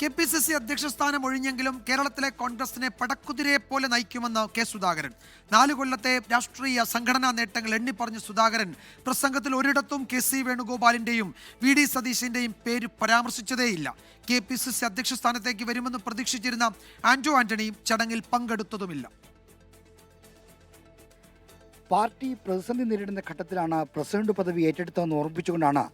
K P C C അധ്യക്ഷ സ്ഥാനം ഒഴിഞ്ഞെങ്കിലും കേരളത്തിലെ കോൺഗ്രസിനെ പടക്കുതിരയെ പോലെ നയിക്കുമെന്ന് കെ സുധാകരൻ. നാലു കൊല്ലത്തെ രാഷ്ട്രീയ സംഘടനാ നേട്ടങ്ങൾ എണ്ണിപ്പറഞ്ഞ സുധാകരൻ പ്രസംഗത്തിൽ ഒരിടത്തും കെ സി വേണുഗോപാലിന്റെയും വി ഡി സതീശിന്റെയും പേര് പരാമർശിച്ചതേയില്ല. കെ പി സി സി അധ്യക്ഷ സ്ഥാനത്തേക്ക് വരുമെന്ന് പ്രതീക്ഷിച്ചിരുന്ന ആന്റോ ആന്റണിയും ചടങ്ങിൽ പങ്കെടുത്തതുമില്ല. പാർട്ടി പ്രതിസന്ധി നേരിടുന്ന ഘട്ടത്തിലാണ് പ്രസിഡന്റ് പദവി ഏറ്റെടുത്തതെന്ന് ഓർമ്മിപ്പിച്ചുകൊണ്ടാണ്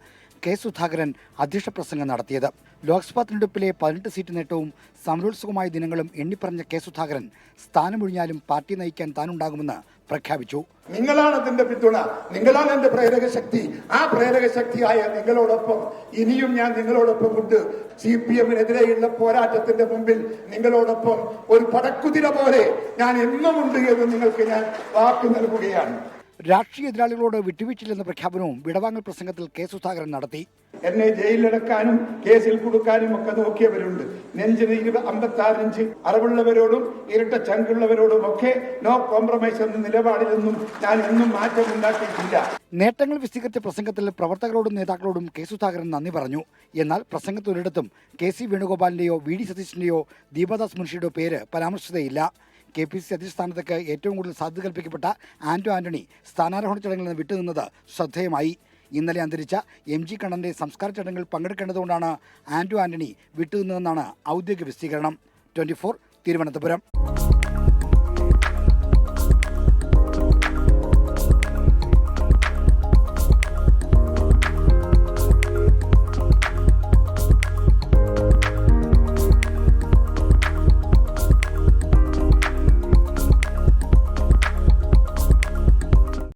കെ സുധാകരൻ അധ്യക്ഷ പ്രസംഗം നടത്തിയത്. ലോക്സഭാ തെരഞ്ഞെടുപ്പിലെ പതിനെട്ട് സീറ്റ് നേട്ടവും സമരോത്സുകമായ ദിനങ്ങളും എണ്ണിപ്പറഞ്ഞ കെ സുധാകരൻ സ്ഥാനമൊഴിഞ്ഞാലും പാർട്ടി നയിക്കാൻ താനുണ്ടാകുമെന്ന് പ്രഖ്യാപിച്ചു. നിങ്ങളാണ് അതിന്റെ പിന്തുണ. നിങ്ങളാണ് എന്റെ പ്രേരക ശക്തി ആ പ്രേരക ശക്തിയായ നിങ്ങളോടൊപ്പം ഇനിയും ഞാൻ നിങ്ങളോടൊപ്പം ഉണ്ട്. സി പി എമ്മിനെതിരെയുള്ള പോരാട്ടത്തിന്റെ മുമ്പിൽ നിങ്ങളോടൊപ്പം ഒരു പടക്കുതിര പോലെ ഞാൻ എന്നും ഉണ്ട് എന്ന് നിങ്ങൾക്ക് ഞാൻ വാക്ക് നൽകുകയാണ്. രാഷ്ട്രീയ എതിരാളികളോട് വിട്ടുവീഴ്ചയില്ലെന്ന പ്രഖ്യാപനവും വിടവാങ്ങൽ പ്രസംഗത്തിൽ കെ സുധാകരൻ നടത്തി. എന്നെ ജയിലിലടക്കാനും കേസിൽ കൊടുക്കാനും ഒക്കെ നോക്കിയവരുണ്ട്. നെഞ്ചിന് ഇരുപ അമ്പത്തി ആറ് ഇഞ്ച് അറിവുള്ളവരോടും ഇരട്ട ചങ്കുള്ളവരോടും ഒക്കെ നോ കോംപ്രമൈസ് എന്ന നിലപാടിലൊന്നും ഞാൻ എന്നും മാറ്റമുണ്ടാക്കിയിട്ടില്ല നേട്ടങ്ങൾ വിശദീകരിച്ച പ്രസംഗത്തിൽ പ്രവർത്തകരോടും നേതാക്കളോടും കെ സുധാകരൻ നന്ദി പറഞ്ഞു. എന്നാൽ പ്രസംഗത്തിൽ ഒരിടത്തും കെ സി വേണുഗോപാലിന്റെയോ വി ഡി സതീശിന്റെയോ ദീപദാസ് മുൻഷിയുടെയോ പേര് പരാമർശിച്ചതേയില്ല. കെ പി സി അധ്യക്ഷ സ്ഥാനത്തേക്ക് ഏറ്റവും കൂടുതൽ സാധ്യത കൽപ്പിക്കപ്പെട്ട ആന്റോ ആന്റണി സ്ഥാനാരോഹണ ചടങ്ങിൽ നിന്ന് വിട്ടുനിന്നത് ശ്രദ്ധേയമായി. ഇന്നലെ അന്തരിച്ച എം ജി കണ്ണന്റെ സംസ്കാര ചടങ്ങിൽ പങ്കെടുക്കേണ്ടതുകൊണ്ടാണ് ആന്റോ ആന്റണി വിട്ടുനിന്നതെന്നാണ് ഔദ്യോഗിക വിശദീകരണം. ട്വന്റി തിരുവനന്തപുരം.